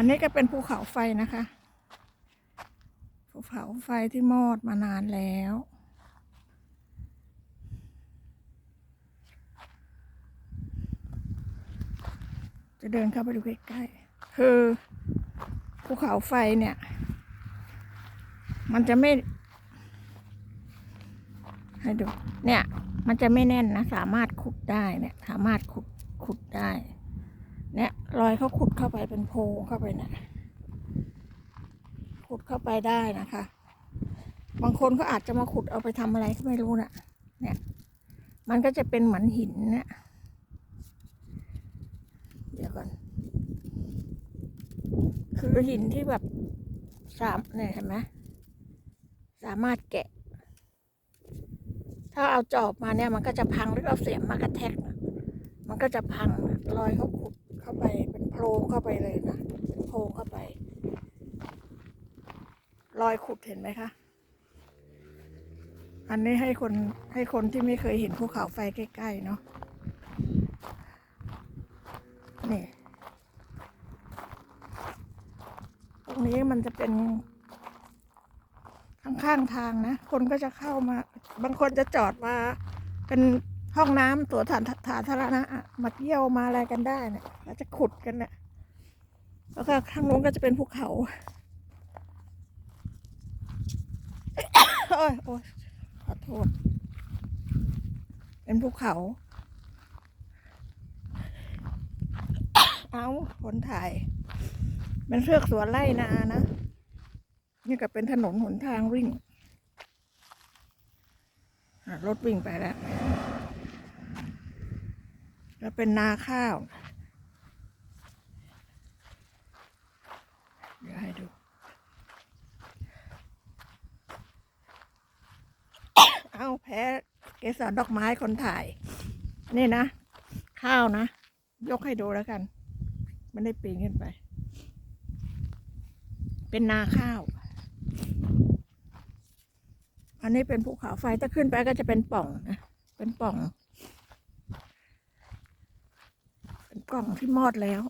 อันนี้ก็เป็นภูเขาไฟนะคะ ภูเขาไฟที่มอดมานานแล้วจะเดินเข้าไปดูใกล้ๆ คือภูเขาไฟเนี่ย มันจะไม่ ให้ดู เนี่ย มันจะไม่แน่นนะ สามารถขุดได้เนี่ย สามารถขุดขุดได้ เนี่ยรอยเขาขุดเข้าไปเป็นโพรงเข้าไปนะขุดเข้าไปได้นะคะ บางคนก็อาจจะมาขุดเอาไปทำอะไรก็ไม่รู้นะเนี่ย มันก็จะเป็นเหมือนหินเนี่ยเดี๋ยวก่อน คือหินที่แบบสามเนี่ยเห็นไหมสามารถแกะ ถ้าเอาจอบมาเนี่ย มันก็จะพังหรือเอาเสียมมากระแทก มันก็จะพังรอยเขาขุด เข้าไปเป็นโพรงเข้าไปเลยนะเป็นโพรงเข้าไป รอยขุดเห็นไหมคะอันนี้ให้คนให้คนที่ไม่เคยเห็นภูเขาไฟใกล้ๆเนาะนี่ตรงนี้มันจะเป็นข้างๆทางนะ คนก็จะเข้ามา บางคนจะจอดมาเป็น ห้องน้ำตัวฐานฐานธารณะอะมาเที่ยวมาอะไรกันได้เนี่ยแล้วจะขุดกันเนี่ยแล้วก็ข้างนู้นก็จะเป็นภูเขาโอ้ยโอ้ยขอโทษ เป็นภูเขา เอาผลถ่าย เป็นเชือกสวนไร่นานะนี่ก็เป็นถนนหนทางวิ่งรถวิ่งไปแล้ว แล้วเป็นนาข้าว เดี๋ยวให้ดู เอาแพ้เกสรดอกไม้คนถ่าย นี่นะ ข้าวนะ ยกให้ดูแล้วกันไม่ได้ปีนขึ้นไป เป็นนาข้าว อันนี้เป็นภูเขาไฟถ้าขึ้นไปก็จะเป็นป่องนะ เป็นป่อง กล่องที่มอดแล้ว